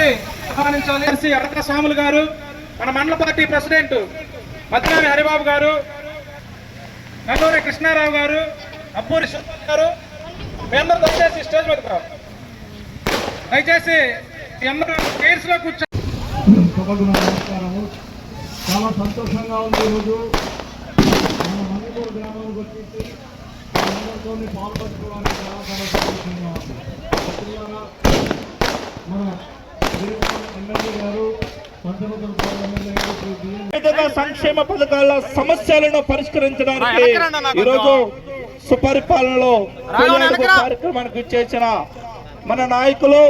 Party ఆహ్వానించాలి. అడక స్వాములు గారు మన మండల పార్టీ ప్రెసిడెంట్ మద్రాని హరిబాబు గారు నల్లూరి కృష్ణారావు గారు అబ్బూరి సుబ్బారావు గారు మీ అందరూ దయచేసి స్టేజ్ మీదకి దయచేసి మీ అందరూ చైర్స్లో కూర్చో. నమస్కారము. చాలా సంతోషంగా ఉంది ఈరోజు. మన మంగళూరు గ్రామానికి వచ్చేసి అందరితో పాల్పంచుకోవడానికి చాలా చాలా సంతోషంగా ఉంది. మన సంక్షేమ పథకాల సమస్యలను పరిష్కరించడానికి ఈరోజు సుపరిపాలనలో కార్యక్రమానికి చేసిన మన నాయకులు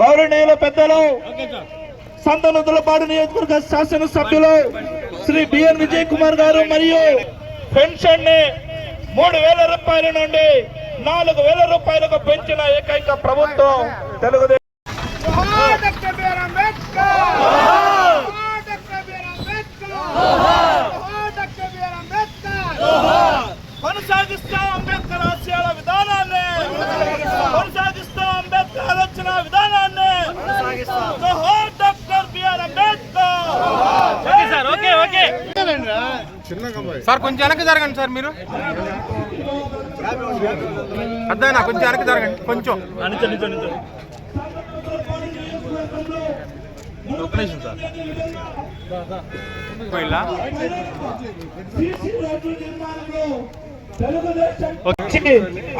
గౌరవనీయుల పెద్దలు సంతనదులపాడు నియోజకవర్గ శాసనసభ్యులు శ్రీ బిఎన్ విజయ్ కుమార్ గారు మరియు పెన్షన్ని మూడు వేల రూపాయల నుండి నాలుగు వేల రూపాయలకు పెంచిన ఏకైక ప్రభుత్వం తెలుగుదేశం. కొనసాగిస్తాం అంబేద్కర్ ఆశయాల విధానాన్ని! కొనసాగిస్తాం అంబేద్కర్ ఆలోచన విధానాన్ని! జోహార్ doctor B R Ambedkar! Sir okay okay. Sir కొంచెం వెనక్కి జరగండి సార్ మీరు. అద్దనా కొంచెం వెనక్కి జరగండి. కొంచెం. ఒక్క నిమిషం సార్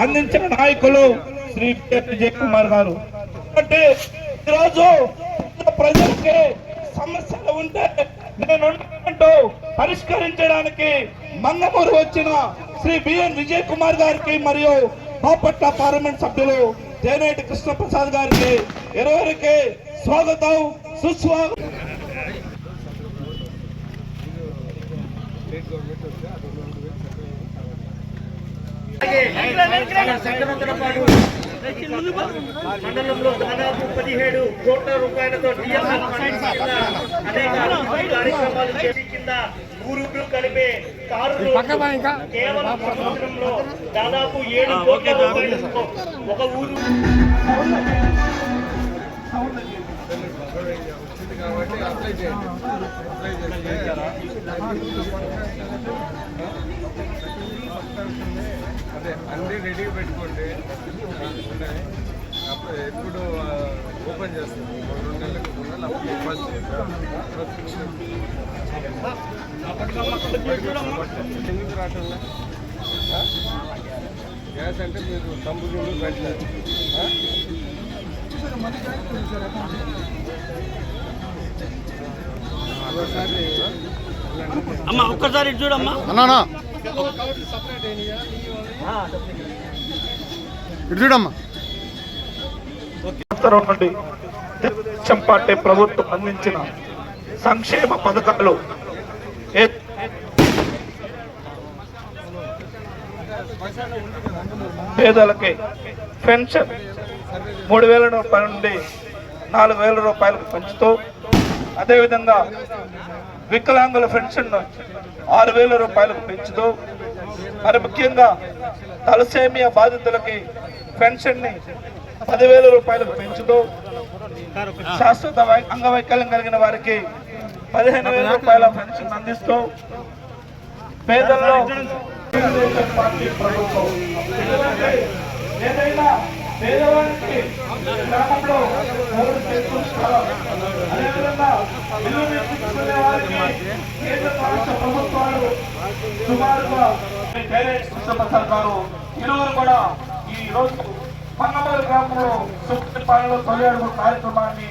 అందించిన నాయకులు శ్రీ విజయ్ కుమార్ గారు. అంటే ఈరోజు ప్రజలకి సమస్యలు ఉంటే నేను పరిష్కరించడానికి మంగమూరు వచ్చిన శ్రీ బిఎన్ విజయ్ కుమార్ గారికి మరియు బాపట్ల పార్లమెంట్ సభ్యులు దేనేటి కృష్ణప్రసాద్ గారికి ఇరువురికి స్వాగతం. సుస్వాగతం మండలంలో దాదాపు పదిహేడు కోట్ల రూపాయలతో అనేక కార్యక్రమాలు చేసి కింద ఊరుకు కలిపే కారు కేవలం సంవత్సరంలో దాదాపు ఏడు కోట్ల ఒక ఊరు. అదే అన్నీ రెడీ పెట్టుకోండి ఉన్నాయి. అప్పుడు ఎప్పుడు ఓపెన్ చేస్తాం ఒక రెండు నెలలకు మూడు నెలలు అప్పుడు ఫస్ట్ ఎందుకు గ్యాస్ అంటే మీరు తమ్ముడు పెట్టారు అమ్మ ఒక్కసారి చూడమ్మా. ఇటు చూడమ్మా. నుండి తెలుగుదేశం పార్టీ ప్రభుత్వం అందించిన సంక్షేమ పథకాలు ఏ- పేదలకి పెన్షన్ మూడు వేల రూపాయల నుండి నాలుగు వేల రూపాయలకు పెంచుతూ అదేవిధంగా వికలాంగుల పెన్షన్ ఆరు వేల రూపాయలకు పెంచుతూ మరి ముఖ్యంగా తలసేమియా బాధితులకి పెన్షన్ని పదివేల రూపాయలకు పెంచుతూ శాశ్వత అంగవైకల్యం కలిగిన వారికి పదిహేను వేల రూపాయల పెన్షన్ అందిస్తూ పేదల్లో తెలుగుదేశం పార్టీ ప్రభుత్వం ఎందుకంటే ఏదైనా పేదవానికి గ్రామంలో అదేవిధంగా ఇల్లు నిర్మించుకునే వారికి కేంద్ర రాష్ట్ర ప్రభుత్వాలు సుమారుగా పేరెంట్స్ కృష్ణప్రసాద్ గారు ఇరువురు కూడా ఈ రోజు పన్నమూరు గ్రామంలో సుప్రీపాలనలో తొలి అడుగు కార్యక్రమాన్ని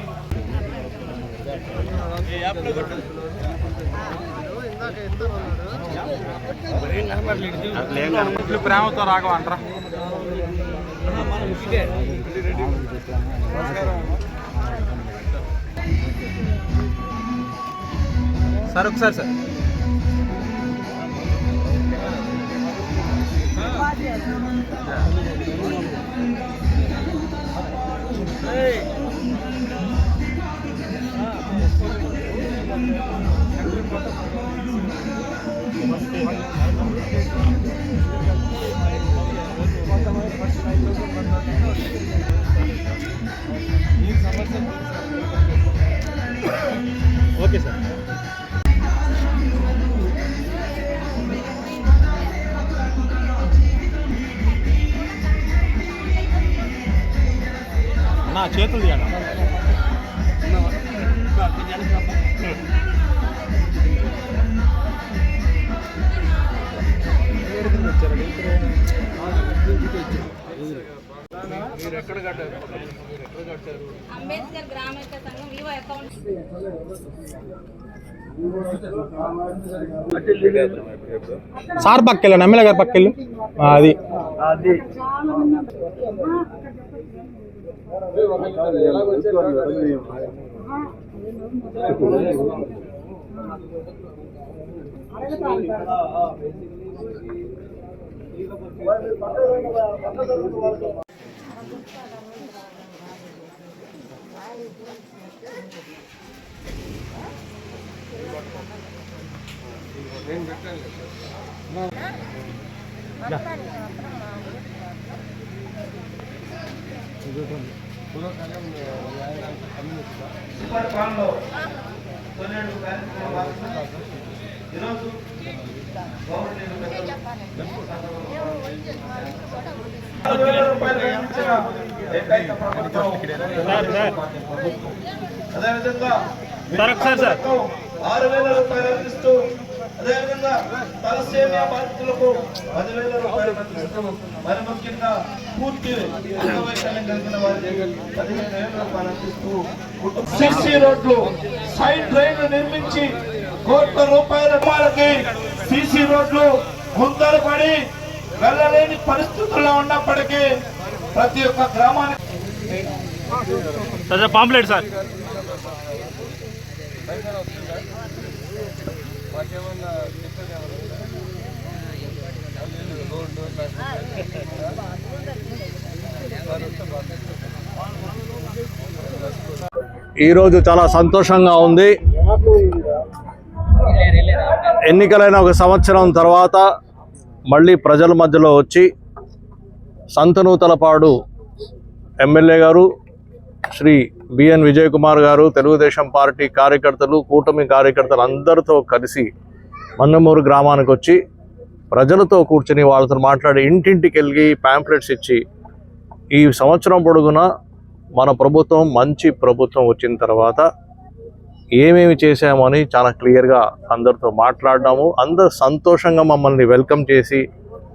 ప్రేమతో రాఘవ అంటారా సార్ ఒకసారి సార్ ఈ సమస్య ఓకే సార్. నా చేతులు తీయండి మీరు ఎక్కడ కట్టారు? అంబేద్కర్ గ్రామీణ సంఘం వివో అకౌంట్ సార్ పక్కెళ్ళు ఎమ్మెల్యే గారి పక్కెళ్ళు అది నేను పెట్టాను సార్ పూర్వకాలం కమ్యూనిస్ట్ అదేవిధంగా ఆరు వేల రూపాయలు అందిస్తూ అదేవిధంగా తలసేమియా బాధితులకు పదివేల రూపాయలు అందిస్తూ మరి ముఖ్యంగా పూర్తి అంగవైకల్యం కలిగిన వారికి పదిహేను వేల రూపాయలు అందిస్తూ సిసి రోడ్లు సైడ్ డ్రైన్లు నిర్మించి కోట్ల రూపాయల వాళ్ళకి సిసి రోడ్లు ముందరపడి వెళ్ళలేని పరిస్థితుల్లో ఉన్నప్పటికీ ప్రతి ఒక్క గ్రామానికి పాంప్లెట్ సార్. ఈరోజు చాలా సంతోషంగా ఉంది. ఎన్నికలైన ఒక సంవత్సరం తర్వాత మళ్ళీ ప్రజల మధ్యలో వచ్చి సంతనూతలపాడు ఎమ్మెల్యే గారు శ్రీ బిఎన్ విజయ్ కుమార్ గారు తెలుగుదేశం పార్టీ కార్యకర్తలు కూటమి కార్యకర్తలు అందరితో కలిసి మన్నమూరు గ్రామానికి వచ్చి ప్రజలతో కూర్చుని వాళ్ళతో మాట్లాడి ఇంటింటికి వెళ్ళి ప్యాంప్లెట్స్ ఇచ్చి ఈ సంవత్సరం పొడుగున మన ప్రభుత్వం మంచి ప్రభుత్వం వచ్చిన తర్వాత ఏమేమి చేశామని చాలా క్లియర్గా అందరితో మాట్లాడినాము అందరు సంతోషంగా మమ్మల్ని వెల్కమ్ చేసి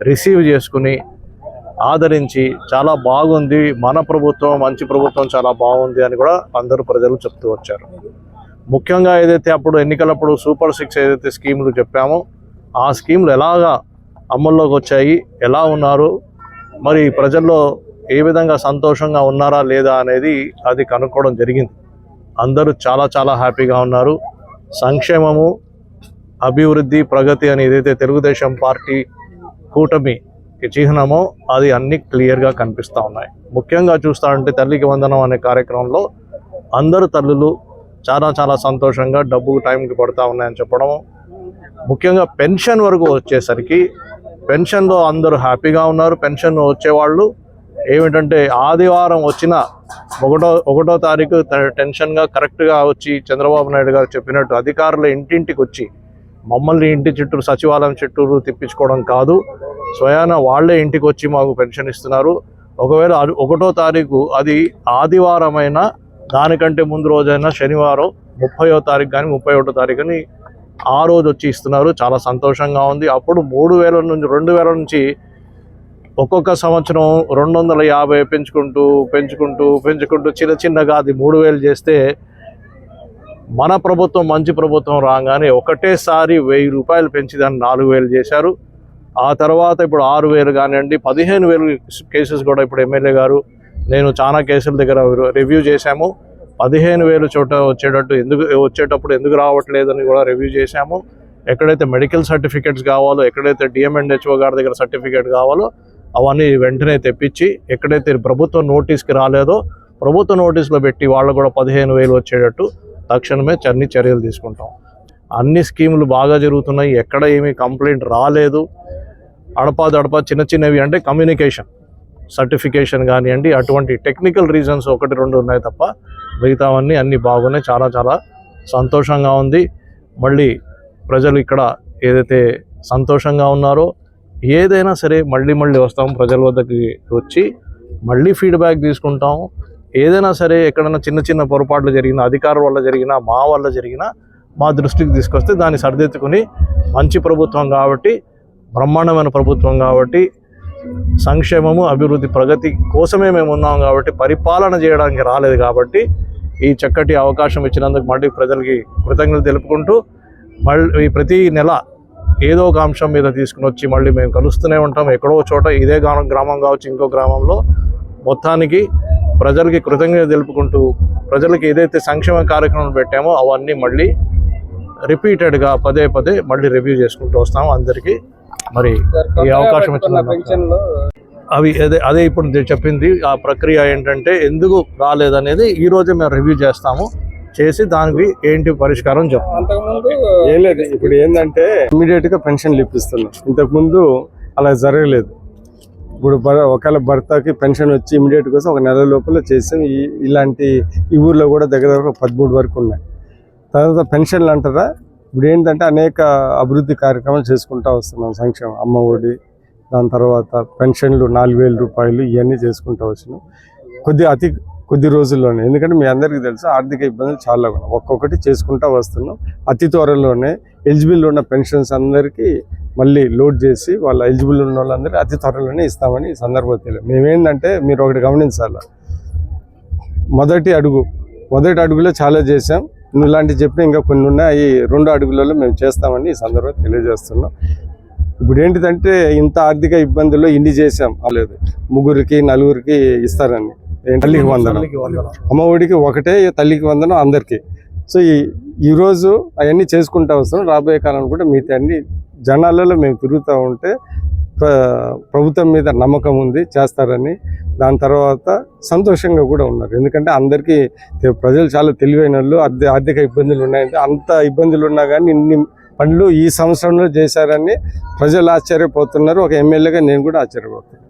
రిసీవ్ చేసుకుని ఆదరించి చాలా బాగుంది మన ప్రభుత్వం మంచి ప్రభుత్వం చాలా బాగుంది అని కూడా అందరూ ప్రజలు చెప్తూ వచ్చారు. ముఖ్యంగా ఏదైతే అప్పుడు ఎన్నికలప్పుడు సూపర్ సిక్స్ ఏదైతే స్కీములు చెప్పామో ఆ స్కీములు ఎలాగా అమల్లోకి వచ్చాయి ఎలా ఉన్నారు మరి ప్రజల్లో ఏ విధంగా సంతోషంగా ఉన్నారా లేదా అనేది అది కనుక్కోవడం జరిగింది. అందరూ చాలా చాలా హ్యాపీగా ఉన్నారు. సంక్షేమము అభివృద్ధి ప్రగతి అని ఏదైతే తెలుగుదేశం పార్టీ కూటమి చిహ్నమో అది అన్ని క్లియర్గా కనిపిస్తూ ఉన్నాయి. ముఖ్యంగా చూస్తారంటే తల్లికి వందనం అనే కార్యక్రమంలో అందరు తల్లులు చాలా చాలా సంతోషంగా డబ్బు టైంకి పడుతూ ఉన్నాయని చెప్పడం ముఖ్యంగా పెన్షన్ వరకు వచ్చేసరికి పెన్షన్లో అందరూ హ్యాపీగా ఉన్నారు. పెన్షన్ వచ్చేవాళ్ళు ఏమిటంటే ఆదివారం వచ్చిన ఒకటో ఒకటో తారీఖు టెన్షన్గా కరెక్ట్గా వచ్చి చంద్రబాబు నాయుడు గారు చెప్పినట్టు అధికారులు ఇంటింటికి వచ్చి మమ్మల్ని ఇంటి చుట్టూరు సచివాలయం చుట్టూరు తిప్పించుకోవడం కాదు. స్వయాన వాళ్ళే ఇంటికి వచ్చి మాకు పెన్షన్ ఇస్తున్నారు. ఒకవేళ అది ఒకటో తారీఖు అది ఆదివారమైనా దానికంటే ముందు రోజైనా శనివారం ముప్పయో తారీఖు కానీ ముప్పై ఒకటో తారీఖు అని ఆ రోజు వచ్చి ఇస్తున్నారు. చాలా సంతోషంగా ఉంది. అప్పుడు మూడు వేల నుంచి రెండు వేల నుంచి ఒక్కొక్క సంవత్సరం రెండు వందల యాభై పెంచుకుంటూ పెంచుకుంటూ పెంచుకుంటూ చిన్న చిన్నగా అది మూడు వేలు చేస్తే మన ప్రభుత్వం మంచి ప్రభుత్వం రాగానే ఒకటేసారి వెయ్యి రూపాయలు పెంచి దాన్ని నాలుగు వేలు చేశారు. ఆ తర్వాత ఇప్పుడు ఆరు వేలు కానివ్వండి పదిహేను వేలు కేసెస్ కూడా ఇప్పుడు ఎమ్మెల్యే గారు నేను చాలా కేసుల దగ్గర రివ్యూ చేశాము. పదిహేను వేలు చోట వచ్చేటట్టు ఎందుకు వచ్చేటప్పుడు ఎందుకు రావట్లేదని కూడా రివ్యూ చేశాము. ఎక్కడైతే మెడికల్ సర్టిఫికేట్స్ కావాలో ఎక్కడైతే డిఎంఎన్హెచ్ఓ గారి దగ్గర సర్టిఫికేట్ కావాలో అవన్నీ వెంటనే తెప్పించి ఎక్కడైతే ప్రభుత్వం నోటీస్కి రాలేదో ప్రభుత్వ నోటీసులో పెట్టి వాళ్ళు కూడా పదిహేను వేలు వచ్చేటట్టు తక్షణమే చర్ని చర్యలు తీసుకుంటాం. అన్ని స్కీములు బాగా జరుగుతున్నాయి. ఎక్కడ ఏమీ కంప్లైంట్ రాలేదు. అడపా దడపా చిన్న చిన్నవి అంటే కమ్యూనికేషన్ సర్టిఫికేషన్ కానివ్వండి అటువంటి టెక్నికల్ రీజన్స్ ఒకటి రెండు ఉన్నాయి తప్ప మిగతావన్నీ అన్నీ బాగున్నాయి. చాలా చాలా సంతోషంగా ఉంది. మళ్ళీ ప్రజలు ఇక్కడ ఏదైతే సంతోషంగా ఉన్నారో ఏదైనా సరే మళ్ళీ మళ్ళీ వస్తాం. ప్రజల వద్దకి వచ్చి మళ్ళీ ఫీడ్బ్యాక్ తీసుకుంటాం. ఏదైనా సరే ఎక్కడైనా చిన్న చిన్న పొరపాట్లు జరిగినా అధికారుల వల్ల జరిగినా మా వల్ల జరిగినా మా దృష్టికి తీసుకొస్తే దాన్ని సరిదిద్దుకుని మంచి ప్రభుత్వం కాబట్టి బ్రహ్మాండమైన ప్రభుత్వం కాబట్టి సంక్షేమము అభివృద్ధి ప్రగతి కోసమే మేము ఉన్నాం కాబట్టి పరిపాలన చేయడానికి రాలేదు కాబట్టి ఈ చక్కటి అవకాశం ఇచ్చినందుకు మళ్ళీ ప్రజలకి కృతజ్ఞతలు తెలుపుకుంటూ మళ్ళీ ప్రతి నెల ఏదో ఒక అంశం మీద తీసుకుని వచ్చి మళ్ళీ మేము కలుస్తూనే ఉంటాం. ఎక్కడో చోట ఇదే గ్రామం గ్రామం కావచ్చు ఇంకో గ్రామంలో మొత్తానికి ప్రజలకి కృతజ్ఞత తెలుపుకుంటూ ప్రజలకి ఏదైతే సంక్షేమ కార్యక్రమాలు పెట్టామో అవన్నీ మళ్ళీ రిపీటెడ్గా పదే పదే మళ్ళీ రివ్యూ చేసుకుంటూ వస్తాం అందరికీ. మరి ఈ అవకాశం ఇచ్చినందుకు అవి అదే అదే ఇప్పుడు చెప్పింది ఆ ప్రక్రియ ఏంటంటే ఎందుకు రాలేదనేది ఈ రోజే మేము రివ్యూ చేస్తాము. చేసి దానికి ఏంటి పరిష్కారం చెప్తాం. ఏం లేదు ఇప్పుడు ఏంటంటే ఇమీడియట్గా పెన్షన్లు ఇప్పిస్తున్నాం ఇంతకు ముందు అలా జరగలేదు. ఇప్పుడు ఒకవేళ భర్తకి పెన్షన్ వచ్చి ఇమీడియట్ కోసం ఒక నెల లోపల చేసాం ఈ ఇలాంటి ఈ ఊర్లో కూడా దగ్గర దగ్గర పదమూడు వరకు ఉన్నాయి. తర్వాత పెన్షన్లు అంటారా? ఇప్పుడు ఏంటంటే అనేక అభివృద్ధి కార్యక్రమాలు చేసుకుంటా వస్తున్నాం. సంక్షేమం అమ్మ ఒడి దాని తర్వాత పెన్షన్లు నాలుగు వేల రూపాయలు ఇవన్నీ చేసుకుంటూ వచ్చినాం. కొద్దిగా అతి కొద్ది రోజుల్లోనే. ఎందుకంటే మీ అందరికీ తెలుసు ఆర్థిక ఇబ్బందులు చాలా ఉన్నాయి. ఒక్కొక్కటి చేసుకుంటూ వస్తున్నాం. అతి త్వరలోనే ఎలిజిబుల్ ఉన్న పెన్షన్స్ అందరికీ మళ్ళీ లోడ్ చేసి వాళ్ళ ఎలిజిబుల్ ఉన్న వాళ్ళందరికీ అతి త్వరలోనే ఇస్తామని ఈ సందర్భంగా తెలియదు. మేమేంటంటే మీరు ఒకటి గమనించాలి? మొదటి అడుగు మొదటి అడుగులో చాలా చేసాం నువ్వు ఇలాంటివి చెప్పిన ఇంకా కొన్ని ఉన్నాయి. రెండు అడుగులలో మేము చేస్తామని ఈ సందర్భం తెలియజేస్తున్నాం. ఇప్పుడు ఏంటిదంటే ఇంత ఆర్థిక ఇబ్బందుల్లో ఇన్ని చేసాం లేదు ముగ్గురికి నలుగురికి ఇస్తారని. తల్లికి వందనం. అమ్మ ఒడికి ఒకటే తల్లికి వందనం అందరికీ. సో ఈ ఈరోజు అవన్నీ చేసుకుంటా వస్తున్నాం. రాబోయే కాలం కూడా మిగతా అన్ని జనాలలో మేము తిరుగుతూ ఉంటే ప్ర ప్రభుత్వం మీద నమ్మకం ఉంది చేస్తారని. దాని తర్వాత సంతోషంగా కూడా ఉన్నారు. ఎందుకంటే అందరికీ ప్రజలు చాలా తెలివైన వాళ్ళు ఆర్థి- ఆర్థిక ఇబ్బందులు ఉన్నాయంటే అంత ఇబ్బందులు ఉన్నా కానీ ఇన్ని పనులు ఈ సంవత్సరంలో చేశారని ప్రజలు ఆశ్చర్యపోతున్నారు. ఒక ఎమ్మెల్యేగా నేను కూడా ఆశ్చర్యపోతున్నాను